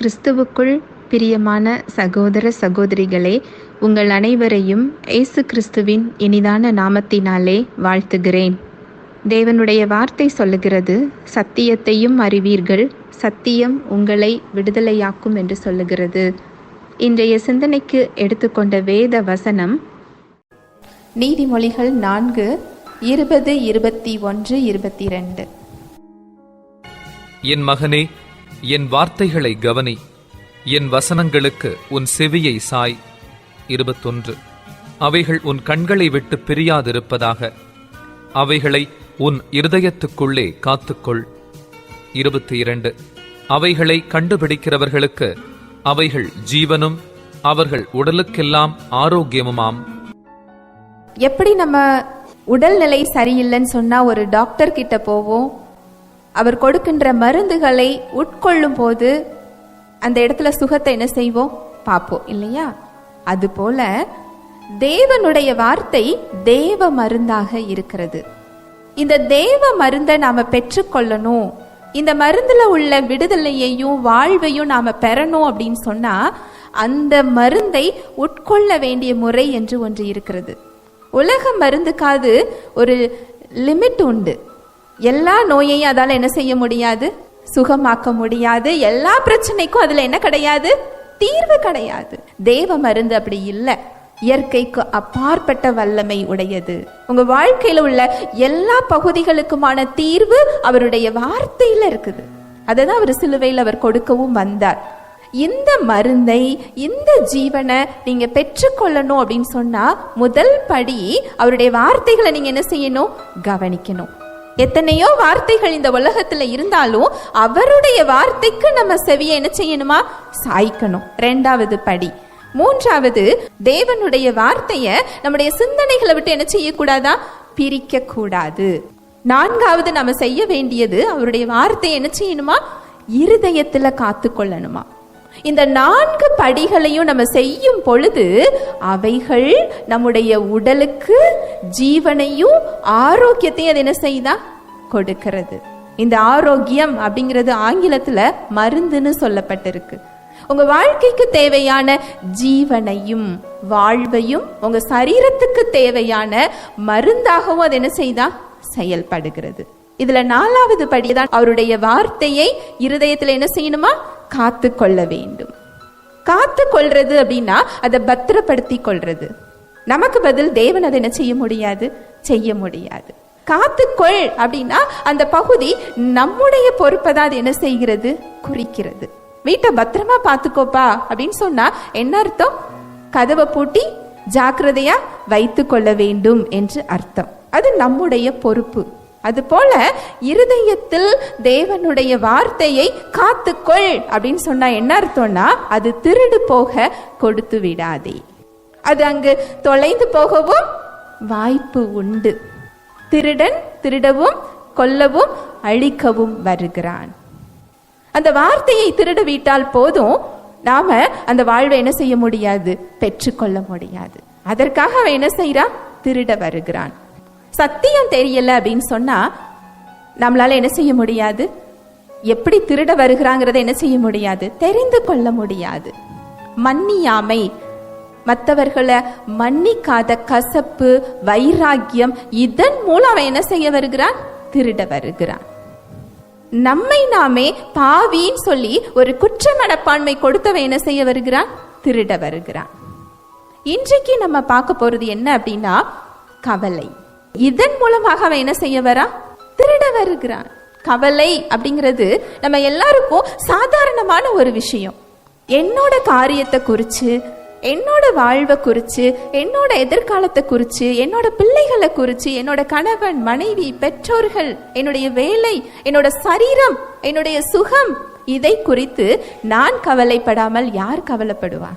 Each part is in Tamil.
கிறிஸ்துவுக்குள் பிரியமான சகோதர சகோதரிகளே உங்கள் அனைவரையும் இயேசு கிறிஸ்துவின் இனிதான நாமத்தினாலே வாழ்த்துகிறேன். தேவனுடைய வார்த்தை சொல்லுகிறது சத்தியத்தையும் அறிவீர்கள் சத்தியம் உங்களை விடுதலையாக்கும் என்று சொல்லுகிறது. இன்றைய சிந்தனைக்கு எடுத்துக்கொண்ட வேத வசனம் நீதிமொழிகள் நான்கு இருபது இருபத்தி ஒன்று இருபத்தி ரெண்டு என் மகனே என் வார்த்தைகளை கவனி. என் வசனங்களுக்கு உன் செவியை சாய். இருபத்தொன்று. அவைகள் உன் கண்களை விட்டு பிரியாதிருப்பதாக. அவைகளை உன் இருதயத்துக்குள்ளே காத்துக்கொள். இருபத்தி இரண்டு அவைகளை கண்டுபிடிக்கிறவர்களுக்கு அவைகள் ஜீவனும் அவர்கள் உடலுக்கெல்லாம் ஆரோக்கியமுமாம். எப்படி நம்ம உடல்நிலை சரியில்லைன்னு சொன்னா ஒரு டாக்டர் கிட்ட போவோம் அவர் கொடுக்கின்ற மருந்துகளை உட்கொள்ளும் போது அந்த இடத்துல சுகத்தை என்ன செய்வோம்? பார்ப்போம் இல்லையா? அதுபோல தேவனுடைய வார்த்தை தேவ மருந்தாக இருக்கிறது. இந்த தேவ மருந்தை நாம பெற்றுக்கொள்ளணும். இந்த மருந்துல உள்ள விடுதலையையும் வாழ்வையும் நாம பெறணும் அப்படின்னு சொன்னா அந்த மருந்தை உட்கொள்ள வேண்டிய முறை என்று ஒன்று இருக்கிறது. உலக மருந்துக்காது ஒரு லிமிட் உண்டு. எல்லா நோயையும் அதால் என்ன செய்ய முடியாது? சுகமாக்க முடியாது. எல்லா பிரச்சனைக்கும் அதில் என்ன கிடையாது? தீர்வு கிடையாது. தேவ மருந்து அப்படி இல்லை. இயற்கைக்கு அப்பாற்பட்ட வல்லமை உடையது. உங்க வாழ்க்கையில உள்ள எல்லா பகுதிகளுக்குமான தீர்வு அவருடைய வார்த்தையில இருக்குது. அதை தான் அவர் சிலுவையில் அவர் கொடுக்கவும் வந்தார். இந்த மருந்தை இந்த ஜீவனை நீங்க பெற்றுக்கொள்ளணும் அப்படின்னு சொன்னா முதல் படி அவருடைய வார்த்தைகளை நீங்க என்ன செய்யணும்? கவனிக்கணும். எத்தனையோ வார்த்தைகள் இந்த உலகத்துல இருந்தாலும் அவருடைய வார்த்தைக்கு நம்ம செவியை என்ன செய்யணுமா? சாய்க்கணும். ரெண்டாவது படி. மூன்றாவது தேவனுடைய வார்த்தைய நம்முடைய சிந்தனைகளை விட்டு என்ன செய்யக்கூடாதா? பிரிக்க கூடாது நான்காவது நம்ம செய்ய வேண்டியது அவருடைய வார்த்தையை என்ன செய்யணுமா? இருதயத்துல காத்து கொள்ளணுமா இந்த நான்கு படிகளையும் நம்ம செய்யும் பொழுது அவைகள் நம்முடைய உடலுக்கு ஜீவனையும் ஆரோக்கியத்தையும் அது என்ன செய்தா கொடுக்கிறது. இந்த ஆரோக்கியம் அப்படிங்கிறது ஆங்கிலத்துல மருந்துன்னு சொல்லப்பட்டிருக்கு. உங்க வாழ்க்கைக்கு தேவையான ஜீவனையும் வாழ்வையும் உங்க சரீரத்துக்கு தேவையான மருந்தாகவும் அது என்ன செய்தா? செயல்படுகிறது. இதுல நாலாவது படிதான் அவருடைய வார்த்தையை இருதயத்துல என்ன செய்யணுமா? காத்து கொள்ள வேண்டும் காத்து கொள்றது அப்படின்னா அதை பத்திரப்படுத்தி கொள்றது நமக்கு பதில் தேவன் அதை என்ன செய்ய முடியாது? செய்ய முடியாது. காத்துக்கொள் அப்படின்னா அந்த பகுதி நம்முடைய பொறுப்பை தான் அது என்ன செய்கிறது? குறிக்கிறது. வீட்டை பத்திரமா பார்த்துக்கோப்பா அப்படின்னு சொன்னா என்ன அர்த்தம்? கதவை பூட்டி ஜாக்கிரதையா வைத்து கொள்ள வேண்டும் என்று அர்த்தம். அது நம்முடைய பொறுப்பு. அதுபோல இருதயத்தில் தேவனுடைய வார்த்தையை காத்துக்கொள் அப்படின்னு சொன்னா என்ன அர்த்தம்னா அது திருடு போக கொடுத்து விடாதே. அது அங்கு தொலைந்து போகவும் வாய்ப்பு உண்டு. திருடன் திருடவும் கொல்லவும் அழிக்கவும் வருகிறான். அந்த வார்த்தையை திருட விட்டால் போதும் நாம அந்த வாழ்வை என்ன செய்ய முடியாது? பெற்றுக்கொள்ள முடியாது. அதற்காக அவன் என்ன செய்யறான் திருட வருகிறான். சத்தியம் தெரியல அப்படின்னு சொன்னா நம்மளால என்ன செய்ய முடியாது? எப்படி திருட வருகிறாங்கிறத என்ன செய்ய முடியாது? தெரிந்து கொள்ள முடியாது. மன்னியாமை. மற்றவர்களை மன்னிக்காத கசப்பு வைராக்கியம் இதன் மூலம் அவன் என்ன செய்ய வருகிறான்? திருட வருகிறான். நம்மை நாமே பாவின்னு சொல்லி ஒரு குற்ற மனப்பான்மை கொடுத்தவன் என்ன செய்ய வருகிறான்? திருட வருகிறான். இன்றைக்கு நம்ம பார்க்க போறது என்ன அப்படின்னா கவலை. இதன் மூலமாக அவன் என்ன செய்ய வரா? திருட வருகிறான். கவலை அப்படிங்கிறது நம்ம எல்லாருக்கும் சாதாரணமான ஒரு விஷயம். என்னோட காரியத்தை குறித்து என்னோட வாழ்வை குறித்து என்னோட எதிர்காலத்தை குறித்து என்னோட பிள்ளைகளை குறித்து என்னோட கணவன் மனைவி பெற்றோர்கள் என்னுடைய வேலை என்னோட சரீரம் என்னுடைய சுகம் இதை குறித்து நான் கவலைப்படாமல் யார் கவலைப்படுவா?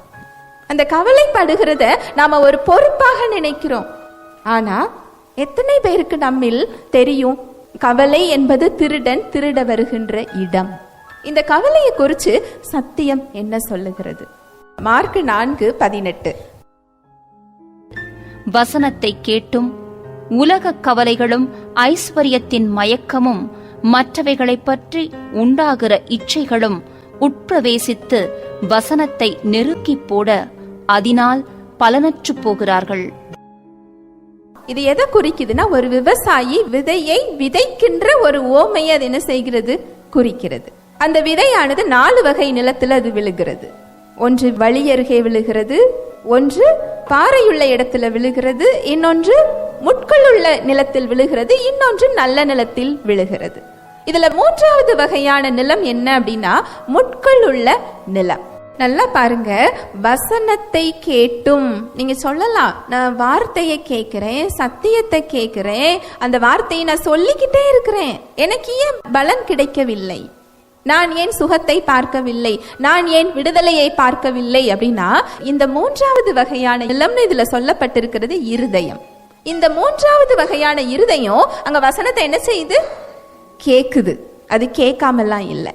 அந்த கவலைப்படுகிறத நாம ஒரு பொறுப்பாக நினைக்கிறோம். ஆனால் எத்தனை பேருக்கு நம்மில் தெரியும் கவலை என்பது திருடன் திருட வருகின்ற இடம்? இந்த கவலையை குறித்து சத்தியம் என்ன சொல்லுகிறது? மார்க் நான்கு பதினெட்டு. வசனத்தை கேட்டும் உலகக் கவலைகளும் ஐஸ்வர்யத்தின் மயக்கமும் மற்றவைகளைப் பற்றி உண்டாகிற இச்சைகளும் உட்பிரவேசித்து வசனத்தை நெருக்கிப் போட அதனால் பலனற்றுப் போகிறார்கள். இது எதை குறிக்குதுன்னா ஒரு விவசாயி விதையை விதைக்கின்ற ஒரு ஓமையை அது என்ன செய்கிறது? குறிக்கிறது. அந்த விதையானது நாலு வகை நிலத்தில் அது விழுகிறது. ஒன்று வழியருகே விழுகிறது ஒன்று பாறையுள்ள இடத்துல விழுகிறது இன்னொன்று முட்களுள்ள நிலத்தில் விழுகிறது இன்னொன்று நல்ல நிலத்தில் விழுகிறது. இதுல மூன்றாவது வகையான நிலம் என்ன அப்படின்னா முட்கள் உள்ள நிலம். நல்லா பாருங்க. வசனத்தை கேட்டும். நீங்க சொல்லலாம். நான் வார்த்தையை கேட்கிறேன் சத்தியத்தை கேட்கிறேன். அந்த வார்த்தையை நான் சொல்லிக்கிட்டே இருக்கிறேன். எனக்கு ஏன் பலன் கிடைக்கவில்லை? நான் ஏன் சுகத்தை பார்க்கவில்லை? நான் ஏன் விடுதலையை பார்க்கவில்லை? அப்படின்னா இந்த மூன்றாவது வகையான நிலம்னு இதுல சொல்லப்பட்டிருக்கிறது இருதயம். இந்த மூன்றாவது வகையான இருதயம் அங்க வசனத்தை என்ன செய்யுது? கேக்குது. அது கேட்காமலாம் இல்லை.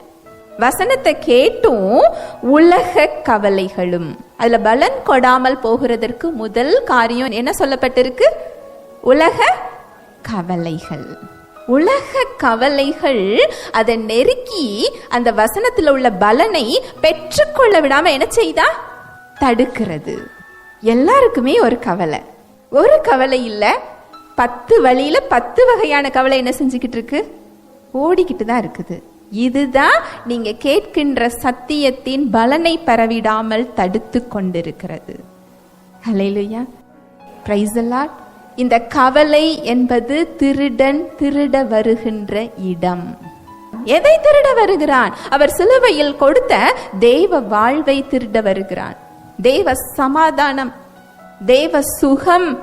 வசனத்தை கேட்டும் உலக கவலைகளும். அதுல பலன் கொடாமல் போகிறதற்கு முதல் காரியம் என்ன சொல்லப்பட்டிருக்கு? உலக கவலைகள். உலக கவலைகள் அதை நெருக்கி அந்த வசனத்தில் உள்ள பலனை பெற்றுக்கொள்ள விடாம என்ன செய்தா? தடுக்கிறது. எல்லாருக்குமே ஒரு கவலை. ஒரு கவலை இல்ல பத்து வழியில பத்து வகையான கவலை என்ன செஞ்சுக்கிட்டு இருக்கு? ஓடிக்கிட்டு தான் இருக்குது. இதுதான் நீங்க கேட்கின்ற சத்தியத்தின் பலனை பெறவிடாமல் தடுத்து கொண்டிருக்கிறது. ஹalleluya praise இந்த கவலை என்பது திருடன் திருட வருகின்ற இடம். எதை திருட வருகிறான்? அவர் சிலுவையில் கொடுத்த தேவ வாழ்வை திருட வருகிறான். தேவ சமாதானம் தேவ சுகம்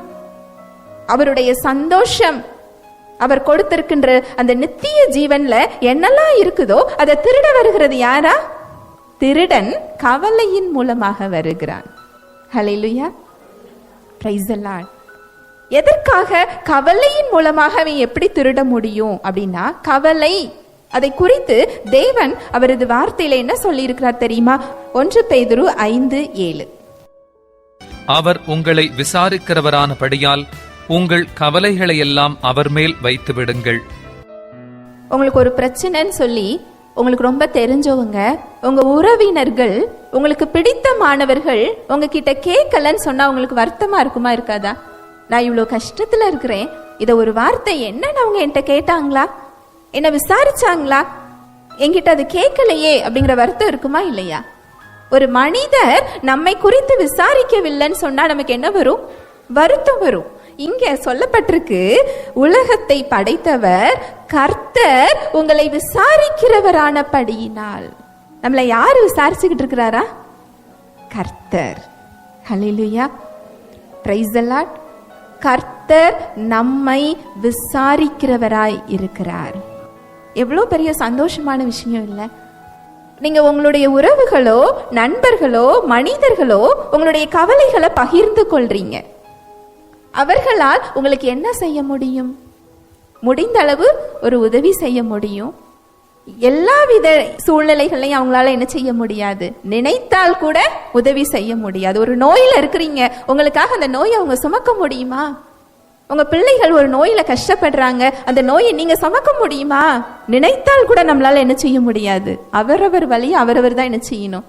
அவருடைய சந்தோஷம் அவர் கொடுத்திருக்கின்ற அந்த நித்திய ஜீவன்ல என்னெல்லாம் இருக்குதோ அதை திருட வருகிறது யாரா? திருடன் கவலையின் மூலமாக வருகிறான். ஹalleluya praise எதற்காக கவலையின் மூலமாக அவன் எப்படி திருட முடியும் அப்படின்னா கவலை அதை குறித்து தேவன் அவரது வார்த்தையில என்ன சொல்லி இருக்கிறார் தெரியுமா? ஒன்று பெய்துரு ஐந்து ஏழு. அவர் உங்களை விசாரிக்கிறவரானபடியால் உங்கள் கவலைகளையெல்லாம் அவர் மேல் வைத்து விடுங்கள் உங்களுக்கு ஒரு பிரச்சனைன்னு சொல்லி உங்களுக்கு ரொம்ப தெரிஞ்சவங்க உங்க உறவினர்கள் உங்களுக்கு பிடித்த மாணவர்கள் உங்ககிட்ட கேட்கலன்னு சொன்னா உங்களுக்கு வருத்தமா இருக்குமா இருக்காதா? நான் இவ்வளோ கஷ்டத்துல இருக்கிறேன் இதை ஒரு வார்த்தை என்னன்னு அவங்க என்கிட்ட கேட்டாங்களா? என்ன விசாரிச்சாங்களா? என்கிட்ட அது கேட்கலையே அப்படிங்கிற வருத்தம் இருக்குமா இல்லையா? ஒரு மனிதர் நம்மை குறித்து விசாரிக்கவில்லைன்னு சொன்னா நமக்கு என்ன வரும்? வருத்தம் வரும். இங்கே சொல்லப்பட்டிருக்கு உலகத்தை படைத்தவர் கர்த்தர் உங்களை விசாரிக்கிறவரானபடியினால். நம்மளை யார் விசாரிச்சுக்கிட்டு இருக்கிறாரா? கர்த்தர். ஹலிலுயா praise கர்த்தர் நம்மை விசாரிக்கிறவராய் இருக்கிறார். எவ்வளோ பெரிய சந்தோஷமான விஷயம் இல்லை. நீங்கள் உங்களுடைய உறவுகளோ நண்பர்களோ மனிதர்களோ உங்களுடைய கவலைகளை பகிர்ந்து கொள்றீங்க. அவர்களால் உங்களுக்கு என்ன செய்ய முடியும்? முடிந்த அளவு ஒரு உதவி செய்ய முடியும். எல்லாவித சூழ்நிலைகளையும் அவங்களால என்ன செய்ய முடியாது. நினைத்தால் கூட உதவி செய்ய முடியாது. ஒரு நோயில் இருக்கிறீங்க. உங்களுக்காக அந்த நோயை அவங்க சுமக்க முடியுமா? உங்க பிள்ளைகள் ஒரு நோயில கஷ்டப்படுறாங்க. அந்த நோயை நீங்க சுமக்க முடியுமா? நினைத்தால் கூட நம்மளால என்ன செய்ய முடியாது. அவரவர் வழியை அவரவர் தான் என்ன செய்யணும்?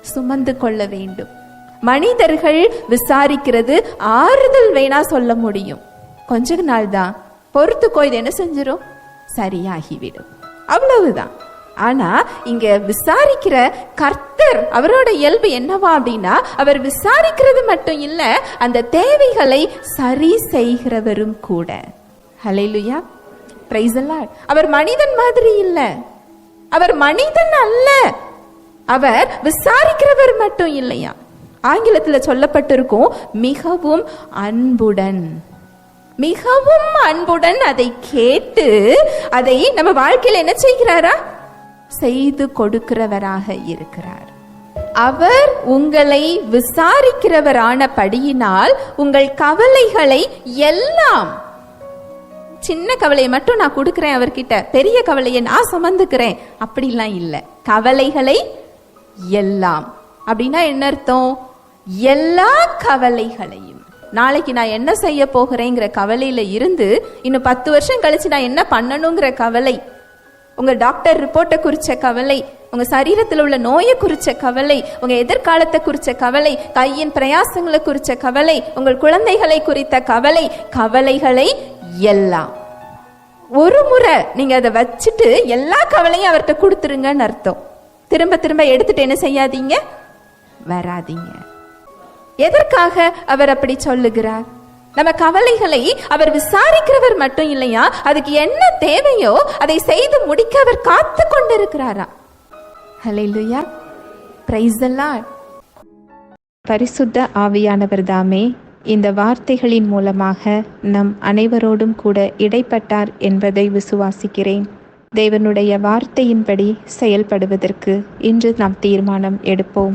சுமந்து கொள்ள வேண்டும். மனிதர்கள் விசாரிக்கிறது ஆறுதல் வேணா சொல்ல முடியும். கொஞ்ச நாள் தான் பொறுத்துக்கோ இது என்ன செஞ்சிடும் சரியாகிவிடும். அவ்வளவுதான். ஆனா இங்க விசாரிக்கிற கர்த்தர் அவரோட இயல்பு என்னவா அப்படின்னா அவர் விசாரிக்கிறது மட்டும் இல்ல அந்த தேவைகளை சரி செய்கிறவரும் கூட. ஹalleluya. Praise அவர் மனிதன் மாதிரி இல்ல. அவர் மனிதன் அல்ல. அவர் விசாரிக்கிறவர் மட்டும் இல்லையா? ஆங்கிலத்தில் சொல்லப்பட்டிருக்கும் மிகவும் அன்புடன். மிகவும் அன்புடன் அதை கேட்டு அதை நம்ம வாழ்க்கையில் என்ன செய்கிறாரா? செய்து கொடுக்கிறவராக இருக்கிறார். அவர் உங்களை விசாரிக்கிறவரான படியினால் உங்கள் கவலைகளை எல்லாம் சின்ன கவலையை மட்டும் நான் கொடுக்கிறேன் அவர்கிட்ட பெரிய கவலையை நான் சுமந்துக்கிறேன். அப்படிலாம் இல்லை. கவலைகளை எல்லாம். அப்படின்னா என்ன அர்த்தம்? எல்லா கவலைகளையும். நாளைக்கு நான் என்ன செய்ய போகிறேங்கிற கவலையில இருந்து இன்னும் பத்து வருஷம் கழிச்சு நான் என்ன பண்ணணுங்கிற கவலை உங்க டாக்டர் ரிப்போர்ட்டை குறிச்ச கவலை உங்க சரீரத்தில் உள்ள நோயை குறிச்ச கவலை உங்க எதிர்காலத்தை குறிச்ச கவலை கையின் பிரயாசங்களை குறிச்ச கவலை உங்கள் குழந்தைகளை குறித்த கவலை கவலைகளை எல்லாம். ஒரு முறை நீங்க அதை வச்சுட்டு எல்லா கவலையும் அவர்கிட்ட கொடுத்துருங்கன்னு அர்த்தம். திரும்ப திரும்ப எடுத்துட்டு என்ன செய்யாதீங்க? வராதீங்க. எதற்காக அவர் அப்படி சொல்லுகிறார்? நம்ம கவலைகளை அவர் விசாரிக்கிறவர் மட்டும் இல்லையா? அதுக்கு என்ன தேவையோ அதை செய்து முடிக்க அவர் காத்து கொண்டிருக்கிறாரா? ஹalleluya. Praise the பரிசுத்த ஆவியானவர் தாமே இந்த வார்த்தைகளின் மூலமாக நம் அனைவரோடும் கூட இடைப்பட்டார் என்பதை விசுவாசிக்கிறேன். தேவனுடைய வார்த்தையின்படி செயல்படுவதற்கு இன்று நாம் தீர்மானம் எடுப்போம்.